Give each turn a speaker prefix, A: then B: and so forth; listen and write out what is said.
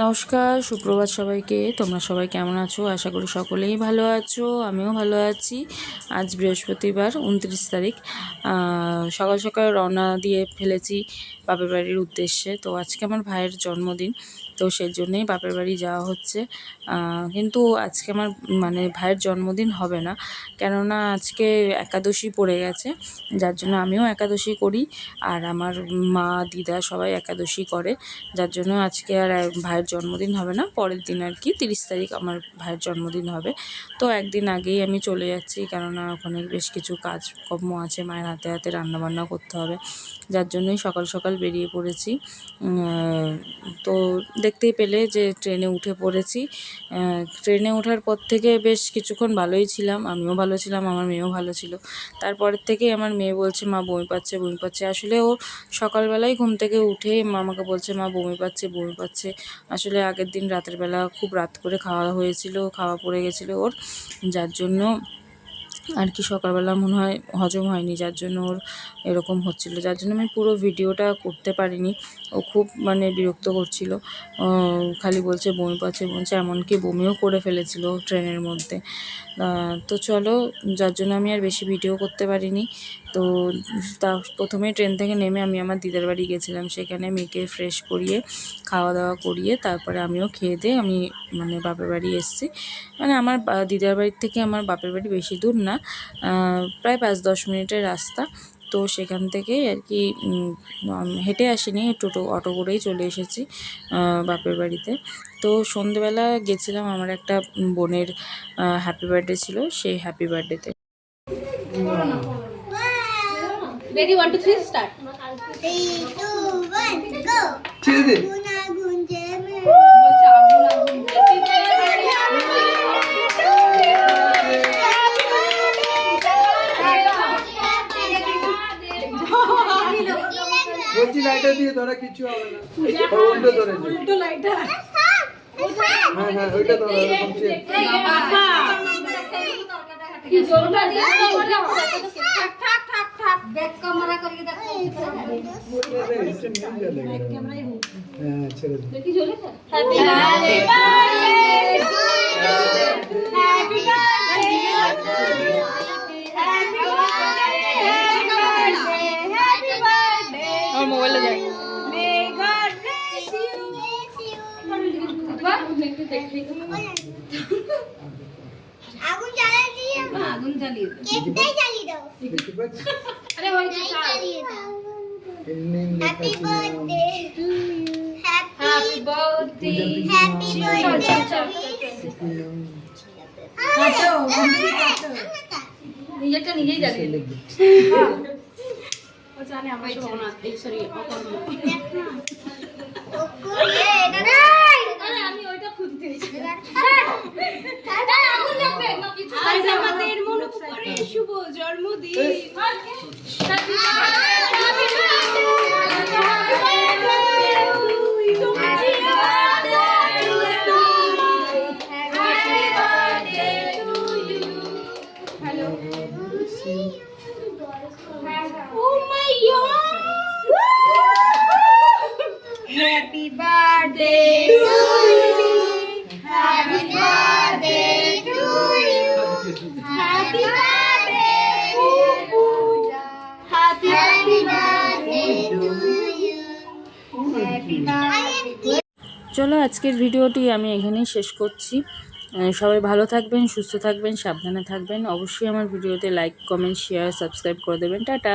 A: নমস্কার, সুপ্রভাত সবাইকে। তোমরা সবাই কেমন আছো? আশা করি সকলেই ভালো আছো, আমিও ভালো আছি। আজ বৃহস্পতিবার, উনত্রিশ তারিখ। সকাল সকাল রওনা দিয়ে ফেলেছি বাপের বাড়ির উদ্দেশ্যে। তো আজকে আমার ভাইয়ের জন্মদিন। তো সেই জন্যেই বাপের বাড়ি যাওয়া হচ্ছে। কিন্তু আজকে আমার মানে ভাইয়ের জন্মদিন হবে না। কেননা আজকে একাদশী পড়ে গেছে, যার জন্য আমিও একাদশী করি আর আমার মা, দিদা সবাই একাদশী করে। যার জন্য আজকে আর ভাইয়ের জন্মদিন হবে না, পরের দিন আর কি, তিরিশ তারিখ আমার ভাইয়ের জন্মদিন হবে। তো একদিন আগেই আমি চলে যাচ্ছি, কেননা ওখানে বেশ কিছু কাজকর্ম আছে, মায়ের হাতে হাতে রান্নাবান্না করতে হবে। যার জন্যই সকাল সকাল বেরিয়ে পড়েছি। তো তো দেখতেই পেলে যে ট্রেনে উঠে পড়েছি। ট্রেনে ওঠার পর থেকে বেশ কিছুক্ষণ ভালোই ছিলাম, আমিও ভালো ছিলাম, আমার মেয়েও ভালো ছিল। তারপরের থেকেই আমার মেয়ে বলছে, মা, বমি পাচ্ছে বমি পাচ্ছে। আসলে ও সকালবেলায় ঘুম থেকে উঠে মা আমাকে বলছে, মা, বমি পাচ্ছে বমি পাচ্ছে। আসলে আগের দিন রাতের বেলা খুব রাত করে খাওয়া হয়েছিল, খাওয়া পড়ে গেছিল ওর। যার জন্য আর কি সকালবেলা মনে হয় হজম হয়নি, যার জন্য ওর এরকম হচ্ছিল। যার জন্য আমি পুরো ভিডিওটা করতে পারিনি। ও খুব মানে বিরক্ত করছিল। খালি বলছে, বমি পাচ্ছে, বলছে, এমনকি বমিও করে ফেলেছিল ট্রেনের মধ্যে। তো চলো, যার জন্য আমি আর বেশি ভিডিও করতে পারিনি। তো তা প্রথমে ট্রেন থেকে নেমে আমি আমার দিদার বাড়ি গেছিলাম। সেখানে মেয়েকে ফ্রেশ করিয়ে খাওয়া দাওয়া করিয়ে তারপরে আমিও খেয়ে দিয়ে আমি মানে বাপের বাড়ি এসেছি। মানে আমার দিদার বাড়ির থেকে আমার বাপের বাড়ি বেশি দূর না প্রায় পাঁচ দশ মিনিটের রাস্তা। তো সেখান থেকেই আর কি হেঁটে আসিনি, টোটো, অটো করেই চলে এসেছি বাপের বাড়িতে। তো সন্ধেবেলা গেছিলাম আমার একটা বোনের হ্যাপি বার্থডে ছিল, সেই হ্যাপি বার্থডেতে
B: ready one two three start
C: Three, two, one, go!
D: ছেড়ে দে
B: বলছে
D: লাইটার দিয়ে ধরা কিছু হবে না উল্টো ধরে
B: উল্টো লাইটার
D: হ্যাঁ হ্যাঁ ওইটা ধরো
B: কি জোরটা দিয়ে থাক থাক থাক থাক ব্যাক ক্যামেরা করিয়ে দেখো
D: হ্যাঁ ছেড়ে দে
B: দেখি জ্বলেছে
C: happy birthday happy birthday happy birthday
A: আমার মোবাইলে দেখ
C: মে গড ব্লেস ইউ
B: একটু দেখি
C: আগুন জ্বালিয়ে দিও
B: আগুন জ্বালিয়ে দে
C: কেকটাই জ্বালিয়ে দাও
D: দেখতে পাচ্ছি
B: আরে হয়েছে ছাড়
C: জ্বালিয়ে দাও
D: এর নেম লেখা
C: হ্যাপি
D: আছে
C: birthday to you happy
B: happy birthday
C: happy birthday
B: নিজেরটা নিজেই জ্বালিয়ে দে
D: লিখবে।
B: ও জানে আমার সব না এই সরি অকর্ম আরে আমি ওইটা খুঁজতে আজ আমাদের মনোপুরে শুভ জন্মদিন
A: চলো আজকের ভিডিওটি আমি এখানেই শেষ করছি। সবাই ভালো থাকবেন, সুস্থ থাকবেন, সাবধানে থাকবেন। অবশ্যই আমার ভিডিওতে লাইক কমেন্ট শেয়ার সাবস্ক্রাইব করে দেবেন। টাটা।